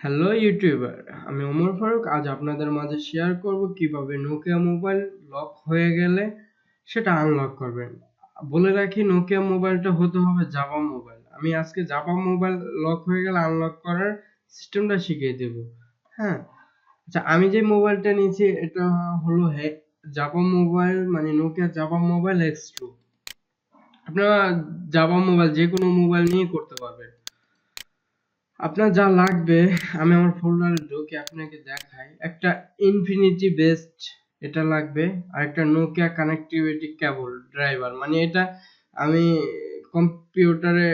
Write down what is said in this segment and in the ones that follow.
Hello YouTuber আমি ওমর ফারুক। আজ আপনাদের মাঝে শেয়ার করব কীভাবে নোকিয়া মোবাইল লক হয়ে গেলে সেটা আনলক করবেন। বলে রাখি নোকিয়া মোবাইলটা হতে হবে জাভা মোবাইল আমি আজকে জাভা মোবাইল লক হয়ে গেলে আনলক করার সিস্টেমটা শিখিয়ে দেব। হ্যাঁ? আচ্ছা আমি যে মোবাইলটা নিয়েছি, এটা হলো হে জাভা মোবাইল মানে Nokia Java mobile X two আপনারা জাভা মোবাইল যে কোনো মোবাইল নিয়ে করতে পারবেন। আপনার যা লাগবে, আমি আমার ফোল্ডারে ঢুকে আপনাকে দেখাই। একটা ইনফিনিটি বেস্ট এটা লাগবে, আর একটা নোকিয়া কানেক্টিভিটি কেবল ড্রাইভার মানে এটা আমি কম্পিউটারে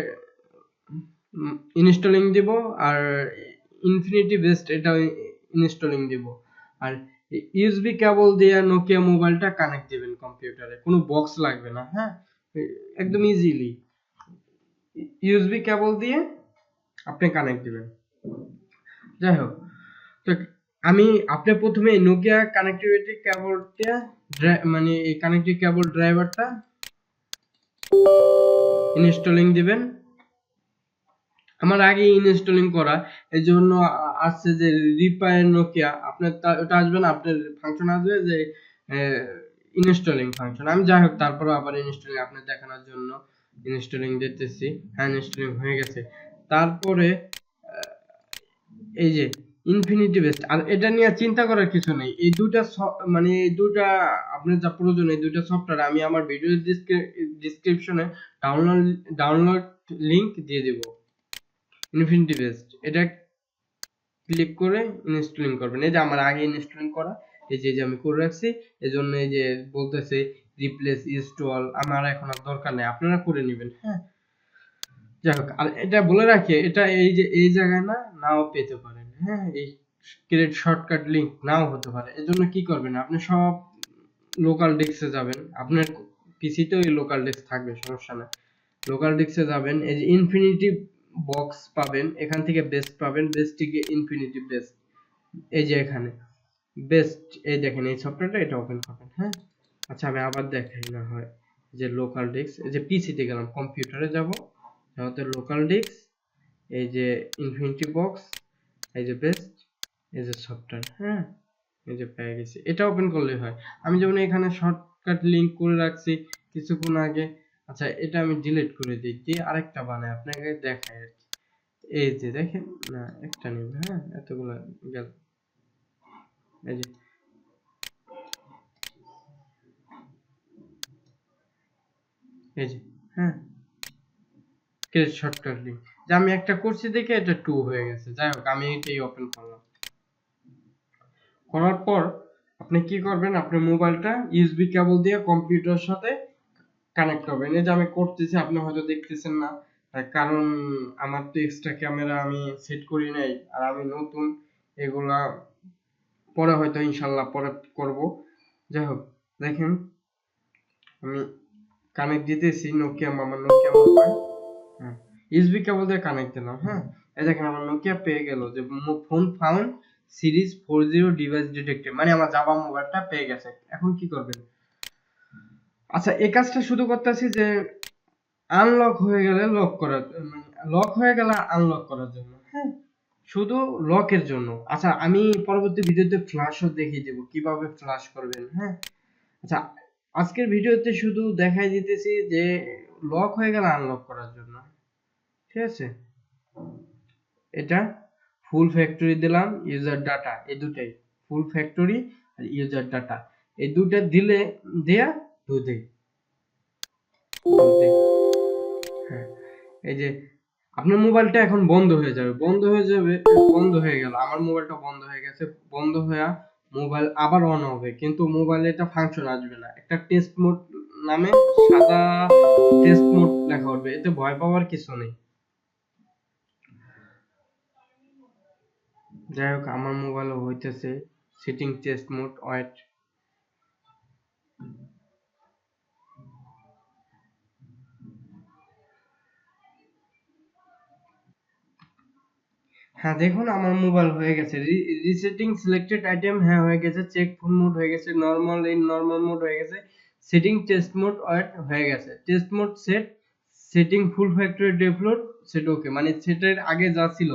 ইনস্টলিং দিব, আর ইনফিনিটি বেস্ট এটা ইনস্টলিং দিব। আর ইউএসবি কেবল দিয়ে নোকিয়া মোবাইলটা কানেক্ট দিবেন কম্পিউটারে কোনো বক্স লাগবে না হ্যাঁ? একদম ইজিলি ইউএসবি কেবল দিয়ে আপনি কানেক্ট দিবেন। যাই হোক তো আমি, আপনি প্রথমে নোকিয়া কানেক্টিভিটি কেবলটা মানে এই কানেক্টিভ কেবল ড্রাইভারটা ইনস্টলিং দিবেন। আমার আগে ইনস্টলিং করা, এই জন্য আসছে যে রিপায়ার নোকিয়া আপনার ওটা আসবে না, আপনার ফাংশন আসবে যে ইনস্টলিং ফাংশন আমি যাই হোক তারপর আবার ইনস্টলিং আপনার দেখানোর জন্য ইনস্টলিং দিতেছি। হ্যাঁ ইনস্টলিং হয়ে গেছে। তারপরে এই যে ইনফিনিটি বেস্ট আর এটা নিয়ে চিন্তা করার কিছু নেই। এই দুটা মানে এই দুটা আপনার যা প্রয়োজন, এই দুটা সফটওয়্যার আমি আমার ভিডিও ডিসক্রিপশনে ডাউনলোড ডাউনলোড লিংক দিয়ে দেব। ইনফিনিটি বেস্ট এটা ক্লিক করে ইনস্টলিং করবেন। এই যে আমার আগে ইনস্টলিং করা, এই যে আমি করে রাখছি এই জন্য এই যে বলতেছে রিপ্লেস ইনস্টল আমার এখন আর দরকার নেই। আপনারা করে নেবেন হ্যাঁ? যাই হোক, আর এটা বলে রাখি, এটা এই যে, এই জায়গায় না, নাও পেতে পারেন। হ্যাঁ এই ক্রিয়েট শর্টকাট লিংক নাও হতে পারে। এজন্য কি করবেন, আপনি সব লোকাল ডিস্কে যাবেন। আপনার পিসিতেও এই লোকাল ডেস্ক থাকবে, সমস্যা না লোকাল ডিস্কে যাবেন, এই যে ইনফিনিটি বক্স পাবেন, এখান থেকে বেস্ট পাবেন বেস্ট থেকে ইনফিনিটি বেস্ট এই যে এখানে বেস্ট এই দেখেন, এই সফটওয়্যারটা এটা ওপেন করবেন হ্যাঁ? আচ্ছা আমি আবার দেখাই না হয়, যে লোকাল ডেস্ক এই যে পিসিতে গেলাম কম্পিউটারে যাব। আমাদের লোকাল ডিস্ক এই যে ইনফিনিটি বক্স এই যে বেস্ট এই যে সফটওয়্যার হ্যাঁ? এই যে পেয়ে গেছি। এটা ওপেন করলে হয়। আমি যেমন এখানে শর্টকাট লিংক করে রাখছি কিছুক্ষণ আগে আচ্ছা এটা আমি ডিলিট করে দিই দিয়ে আরেকটা বানাই, আপনাকে দেখাই আর কি। এই যে দেখেন, না, একটা নিব হ্যাঁ এতগুলো গেল। এই যে। এই যে হ্যাঁ। ক্রিয়েট শর্টকাট লিংক যে আমি একটা করছি দেখে এটা টু হয়ে গেছে। যাই হোক, আমি এটাই ওপেন করলাম। করার পর আপনি কি করবেন, আপনি মোবাইলটা ইউএসবি কেবল দিয়ে কম্পিউটারের সাথে কানেক্ট করবেন। এই যে আমি করতেছি, আপনি হয়তো দেখতেছেন না। কারণ আমার তো এক্সট্রা ক্যামেরা আমি সেট করি নাই, আর আমি নতুন এগুলা পরে হয়তো ইনশাল্লাহ পরে করব। যাই হোক, দেখেন, আমি কানেক্ট দিতেছি নোকিয়া আমার নোকিয়া মোবাইল হ্যাঁ ইউএসবি কেবল দিয়ে কানেক্ট দিলাম হ্যাঁ এই দেখেন আমার নোকিয়া পেয়ে গেল যে phone found series four zero device detected মানে আমার জাভা মোবাইলটা পেয়ে গেছে। এখন কি করবেন? আচ্ছা এই কাজটা শুধু করতেছি যে আনলক হয়ে গেলে লক করার লক হয়ে গেলে আনলক করার জন্য হ্যাঁ। শুধু লকের জন্য। আচ্ছা আমি পরবর্তী ভিডিওতে ফ্ল্যাশও দেখিয়ে দেব, কীভাবে ফ্ল্যাশ করবেন হ্যাঁ। আচ্ছা আজকের ভিডিওতে শুধু দেখাই দিতেছি যে লক হয়ে গেলে আনলক করার জন্য ঠিক আছে? এটা ফুল ফ্যাক্টরি দিলাম ইউজার ডাটা এই দুটাই। ফুল ফ্যাক্টরি আর ইউজার ডাটা এই দুটা দিলে, দেয়া দুধে হ্যাঁ। এই যে, আপনার মোবাইলটা এখন বন্ধ হয়ে যাবে। বন্ধ হয়ে যাবে, বন্ধ হয়ে গেল। আমার মোবাইলটা বন্ধ হয়ে গেছে। বন্ধ হয়ে মোবাইল আবার অন হবে। কিন্তু মোবাইলে এটা ফাংশন আসবে না। একটা টেস্ট মোড নামে সাদা টেস্ট মোড লেখা উঠবে। এতে ভয় পাওয়ার কিছু নেই। যাই হোক আমার মোবাইলে হইতেছে সেটিং টেস্ট মোড ওয়েট হ্যাঁ দেখুন, আমার মোবাইল হয়ে গেছে। রিসেটিং সিলেক্টেড আইটেম হ্যাঁ হয়ে গেছে। চেক ফোন মোড হয়ে গেছে। নর্মাল ইন নর্মাল মোড হয়ে গেছে। সেটিং টেস্ট মোড ওয়েট হয়ে গেছে। Test mode set setting full factory develop set okay মানে সেটের আগে যা ছিল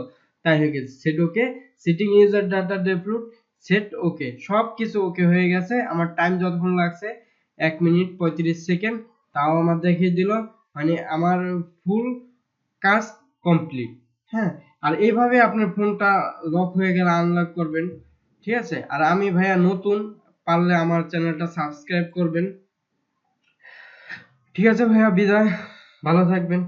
তাই হয়ে গেছে। Set okay setting user data develop set okay সব কিছু ওকে হয়ে গেছে। আমার টাইম যতক্ষণ লাগছে, এক মিনিট পঁয়ত্রিশ সেকেন্ড তাও আমার দেখিয়ে দিল। মানে আমার ফুল কাজ কমপ্লিট হ্যাঁ আর এইভাবে আপনার ফোনটা লক হয়ে গেলে আনলক করবেন। ঠিক আছে? আর আমি ভাইয়া নতুন, পারলে আমার চ্যানেলটা সাবস্ক্রাইব করবেন। ঠিক আছে ভাইয়া, বিদায়। ভালো থাকবেন।